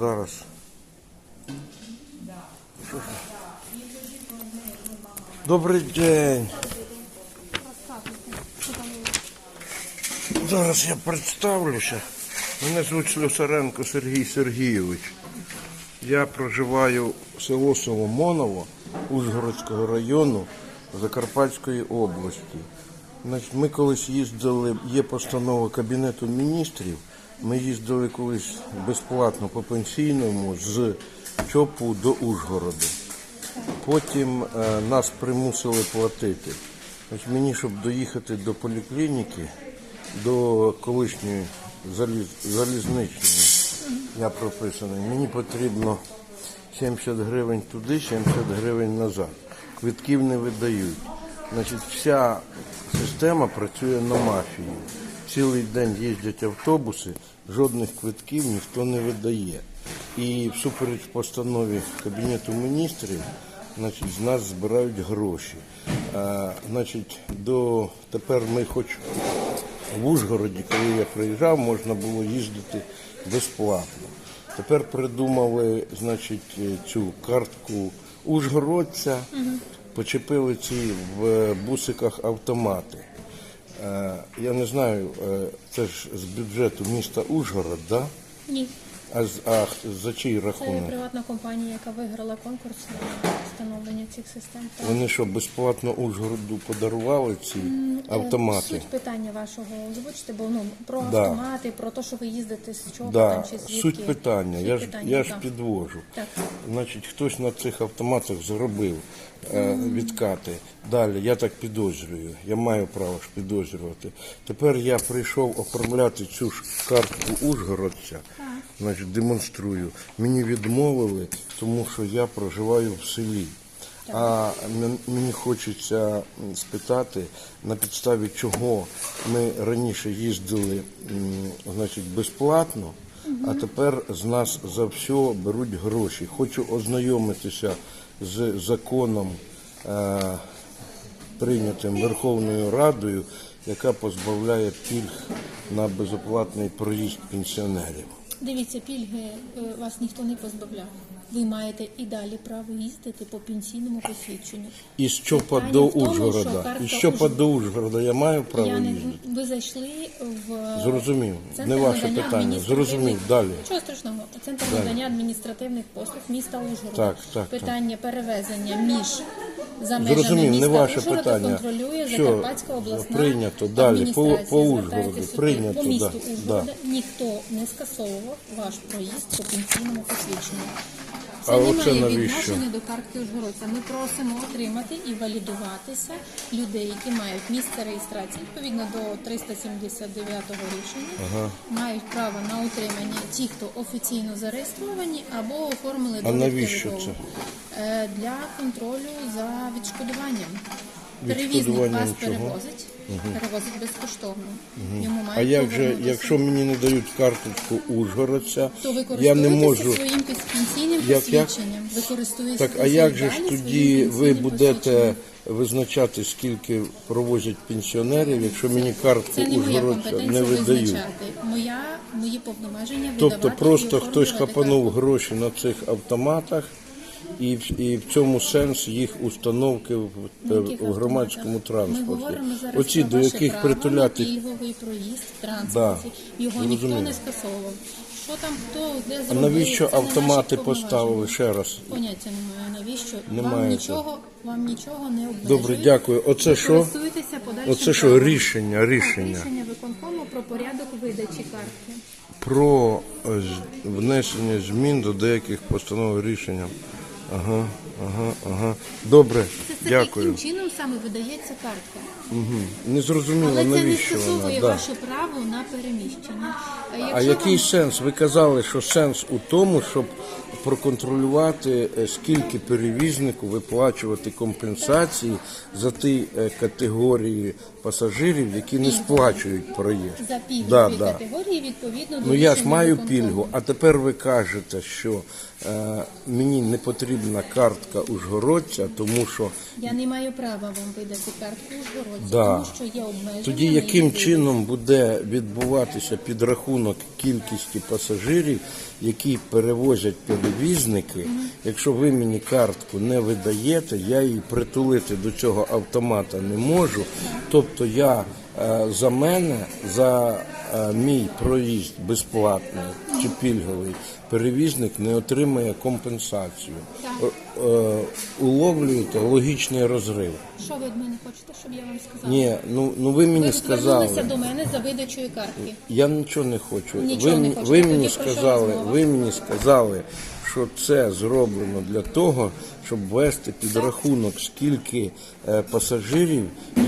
Зараз. Добрий день. Зараз я представлюся. Мене звуть Слюсаренко Сергій Сергійович. Я проживаю в село Соломоново Ужгородського району Закарпатської області. Ми колись їздили, є постанова Кабінету міністрів. Ми їздили колись безплатно по пенсійному з ЧОПу до Ужгорода. Потім е, нас примусили платити. Значить, мені, щоб доїхати до поліклініки, до колишньої заліз, залізничної, я прописаний, мені потрібно 70 гривень туди, 70 гривень назад. Квитків не видають. Значить, вся система працює на мафії. Цілий день їздять автобуси, жодних квитків ніхто не видає. І всупереч постанові Кабінету міністрів, значить, з нас збирають гроші. А, значить, до тепер ми хоч в Ужгороді, коли я приїжджав, можна було їздити безплатно. Тепер придумали, значить, цю картку Ужгородця, почепили ці в бусиках автомати. Е, Я не знаю, е, це ж з бюджету міста Ужгород, да? Ні, А, з- а за чий це приватна компанія, яка виграла конкурс на встановлення цих систем. Так. Вони що, безплатно Ужгороду подарували ці Е, автомати? Суть питання вашого озвучите, бо ну про Да. автомати, про те, що ви їздите з чого Да, там чи звідки. суть питання. Суть Я ж, питання, я ж так. підвожу. Так. Значить, хтось на цих автоматах зробив відкати. Далі, я так підозрюю. Я маю право ж підозрювати. Тепер я прийшов оформляти цю ж картку Ужгородця. Значить, демонструю. Мені відмовили, тому що я проживаю в селі. А мені хочеться спитати, на підставі чого ми раніше їздили значить, безплатно, а тепер з нас за все беруть гроші. Хочу ознайомитися з законом, е, прийнятим Верховною Радою, яка позбавляє пільг на безоплатний проїзд пенсіонерів. Дивіться, пільги е, вас ніхто не позбавляв. Ви маєте і далі право їздити по пенсійному посвідченню. Із Чопа Питання до що Ужгорода. Із Чопа Ужгорода- до Ужгорода я маю право Я не їздити? ви зайшли в Зрозумів. Центр Не ваше питання. Зрозумів. Далі. Нічого страшного. Центр надання адміністративних послуг міста Ужгорода. Так, так, так. Питання перевезення між за межами Зрозумів, не міста ваше Ужгорода питання. контролює Все, Закарпатська обласна прийнято. Далі, по- адміністрація. по по Ужгороду. Прийнято, по місту да, Ужгорода ніхто не скасовував ваш проїзд по пенсійному посвідченню. Це А не має відношення до картки Ужгородця. Ми просимо отримати і валідуватися людей, які мають місце реєстрації відповідно до 379 рішення. Мають право на отримання ті, хто офіційно зареєстровані або оформили А навіщо це? Е, для контролю за відшкодуванням. Перевізник Відшкодування вас чого? перевозить, перевозить безкоштовно. Йому мають А як же, повернутися. якщо мені не дають карточку Ужгородця, то ви я користуєтеся не можу. своїм пенсійним Як- як? посвідченням. Ви користуєтеся Так, а як же ж тоді своїм ви пенсійним будете посвідченням. визначати, скільки провозять пенсіонерів, якщо мені картку Це не моя Ужгородця не компетенція видають? визначати. Моя, мої повноваження Тобто видавати і просто хтось оформлювати хапанув гроші на цих автоматах, і, в- і в цьому сенс їх установки в, в громадському транспорті. Оці до яких притуляти пільговий проїзд в транспорті. Його ніхто не скасовував. Що там хто де А навіщо це автомати поставили ще раз? Поняття немає. Навіщо? Немає вам нічого, вам нічого не обмежує. Добре, дякую. Оце що? Оце що рішення, Так, рішення рішення виконкому про порядок видачі картки. про е, внесення змін до деяких постанов рішення. Ага, ага, ага. Добре, Це, це дякую. таким чином саме видається картка. Не зрозуміло, Але це не навіщо вона. скасовує Да. ваше право на переміщення. А якщо який вам- сенс? Ви казали, що сенс у тому, щоб проконтролювати, е, скільки перевізнику виплачувати компенсації за ті е, категорії пасажирів, які не сплачують проїзд. за пільгові Да, да. категорії відповідно до Ну я ж рішення маю виконкому. пільгу, а тепер ви кажете, що е, мені не потрібна картка Ужгородця, тому що Я не маю права вам видати картку Ужгородця, Да. тому що є обмеження. тоді яким чином буде відбуватися підрахунок рахунок кількості пасажирів, які перевозять перевізники. Якщо ви мені картку не видаєте, я її притулити до цього автомата не можу. Тобто я е, за мене, за мій проїзд безплатний чи пільговий, перевізник не отримає компенсацію. Е, уловлюєте логічний розрив. Що ви від мене хочете, щоб я вам сказала? Ні, ну, ну ви мені ви сказали. Ви до мене за видачою картки. Я нічого не хочу. Нічого ви, не хочете. ви мені сказали, ви мені сказали, що це зроблено для того, щоб вести під рахунок, скільки е, пасажирів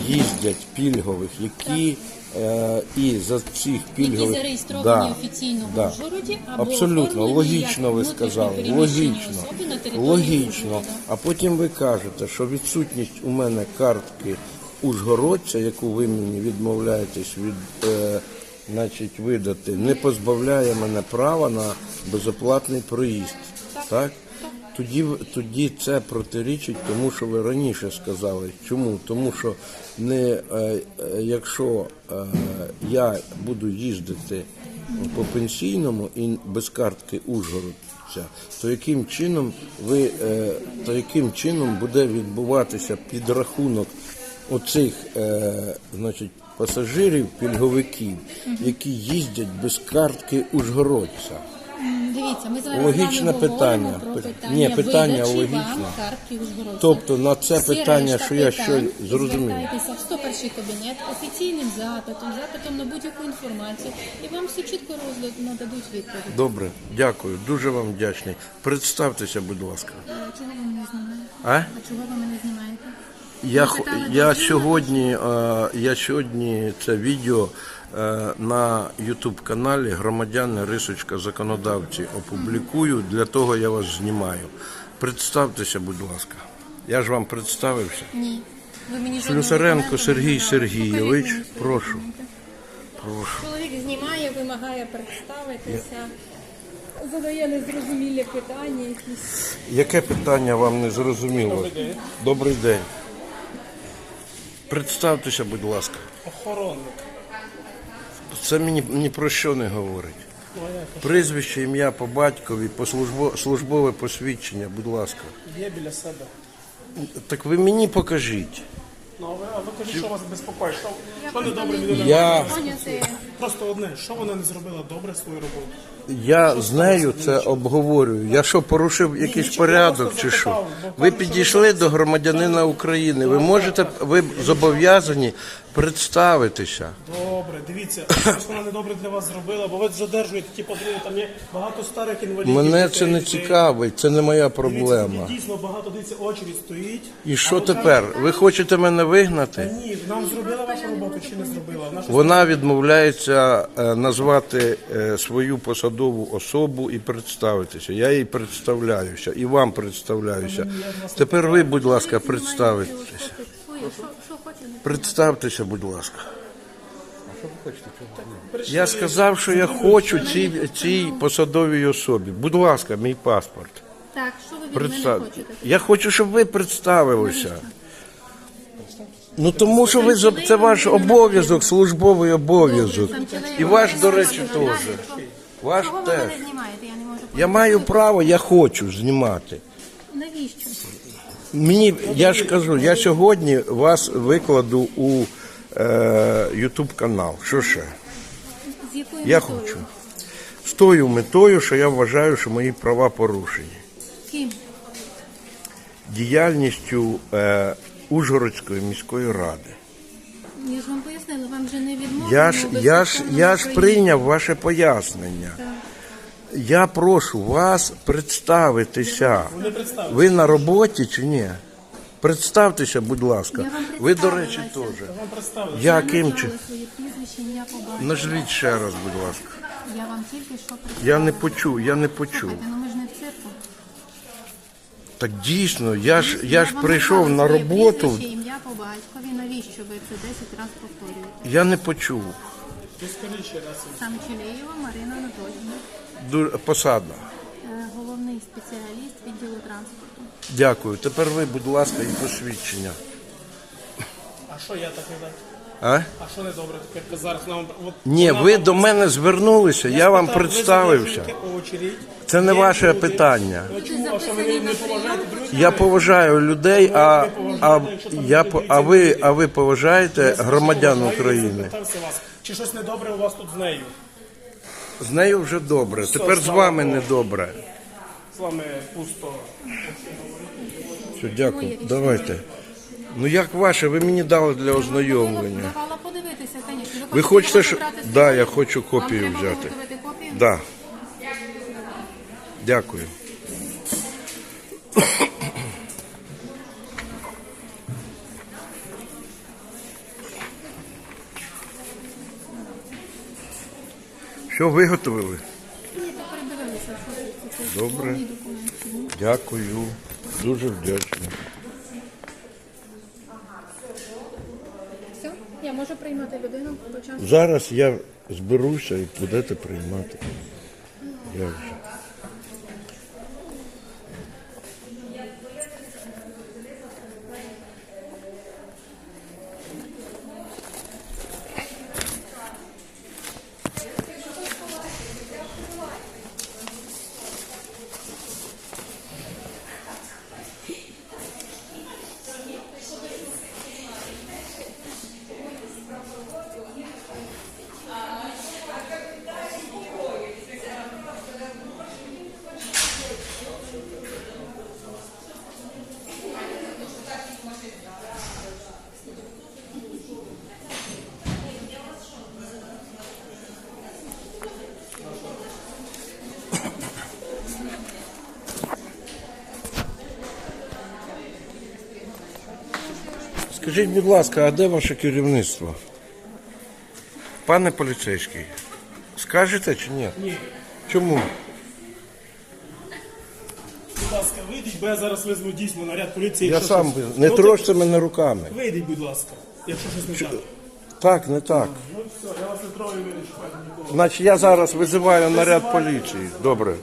їздять пільгових, які е, і за цих Які зареєстровані Да, офіційно да. в Ужгороді або Абсолютно, логічно ви сказали. Логічно. Логічно. А потім ви кажете, що відсутність у мене картки Ужгородця, яку ви мені відмовляєтесь від, е, значить, видати, не позбавляє мене права на безоплатний проїзд. Так? Тоді, тоді це протирічить тому, що ви раніше сказали. Чому? Тому що не, е, е, якщо е, я буду їздити по пенсійному і без картки Ужгородця, то яким чином ви е, то яким чином буде відбуватися підрахунок оцих е, значить, пасажирів, пільговиків, які їздять без картки Ужгородця? Дивіться, ми Логічне з вами говоримо питання. про питання, Ні, питання видачі логічне. вам картки Ужгородця. Тобто на це Всі питання, решта що я питань щось зрозумів. Звертайтеся в 101 кабінет офіційним запитом, запитом на будь-яку інформацію, і вам все чітко розда- нададуть відповідь. Добре, дякую, дуже вам вдячний. Представтеся, будь ласка. Чого ви мене знімаєте? А? А чого ви мене знімаєте? Я, я сьогодні, е, я сьогодні це відео е, на YouTube каналі Громадяни Рисочка Законодавці опублікую. Для того я вас знімаю. Представтеся, будь ласка. Я ж вам представився. Ні. Ви мені Слюсаренко Сергій. Сергійович, прошу. Прошу. Чоловік знімає, вимагає представитися, задає незрозумілі питання якісь. Яке питання вам не зрозуміло? Добрий день. Представтеся, будь ласка. Охоронник. Це мені ні про що не говорить. Прізвище, ім'я по батькові, по службо, службове посвідчення, будь ласка. Є біля себе. Так ви мені покажіть. Ну, а ви, а ви кажіть, що вас безпокоїть. Що, що не добре людина? Я. Просто одне, що вона не зробила добре свою роботу? я з нею це обговорюю. Я що, порушив якийсь порядок чи що? Ви підійшли до громадянина України. Ви можете, ви зобов'язані представитися. Добре, дивіться, що вона не добре для вас зробила, бо ви задержуєте ті подруги, там є багато старих інвалідів. Мене дітей, це не дітей. цікавить, це не моя Дивіться, проблема. тут Дійсно багато дивіться, очередь стоїть. І що А тепер? Ви хочете мене Та вигнати? ні, нам зробила вашу роботу чи не зробила? Наша Вона відмовляється е, назвати е, свою посадову особу і представитися. Я їй представляюся і вам представляюся. Тепер ви, будь ласка, представитеся. Представтеся, будь ласка. Я сказав, що я хочу цій, цій посадовій особі. Будь ласка, мій паспорт. Так, що ви від мене хочете? Я хочу, щоб ви представилися. Ну тому що ви за- це ваш обов'язок, службовий обов'язок. І ваш, до речі, теж. Ваш Чого ви теж. мене знімаєте? Я не можу Я маю право, я хочу знімати. Навіщо? Мені я ж кажу, я сьогодні вас викладу у е, канал. Що ще? З якою Я метою? хочу. З тою метою, що я вважаю, що мої права порушені. Ким? Діяльністю е, Ужгородської міської ради. Я ж вам пояснила, вам вже не відмовили. Я ж, я ж, я ж прийняв ваше пояснення. Я прошу вас представитися. Ви на роботі чи ні? Представтеся, будь ласка. Ви, до речі, теж. Ім'я по батькові. Нажліть ще раз, будь ласка. Я вам тільки що. Я не почув, я не почув. Ну ми ж не в цирку. Так дійсно, я ж я ж вам прийшов на своє роботу, Прізвище, ім'я по батькові. Навіщо ви це 10 разів повторюєте? я не почув. Сам Челеєва Марина Анатольовна, Посада. е, головний спеціаліст відділу транспорту. Дякую. Тепер ви, будь ласка, і посвідчення. А що я так казав? А? А що не добре тепер зараз нам от Ні, вона ви нам- до мене звернулися, я вам спитав, ви представився. задержуєте очередь. Це не Є ваше люди. питання. Ну, Чому? А що ви не, не поважаєте друзів? Я поважаю людей, а, а, я, по- а, ви, а ви поважаєте громадян України. Запитався вас, чи щось недобре у вас тут з нею? З нею вже добре. Тепер з вами не добре. З вами пусто. Все, дякую. Давайте. Ну як ваше? Ви мені дали для ознайомлення. Давала подивитися, звісно. Ви хочете, що. Да, я хочу копію взяти. Да. Дякую. Що виготовили? Ні, то передивилися, Добре. Дякую. Дуже вдячний. Все, я можу приймати людину по часу. Зараз я зберуся і будете приймати. Я же? Скажіть, будь ласка, а де ваше керівництво? Пане поліцейський, скажете чи ні? Ні. Чому? Будь ласка, вийдіть, бо я зараз візьму дійсно наряд поліції. Я сам щось- не Ну, трожте мене руками. Вийдіть, будь ласка, якщо щось не так. Так, не так. Ну все, я вас не трою, ви не нікого. Значить, я зараз визиваю наряд поліції. Добре.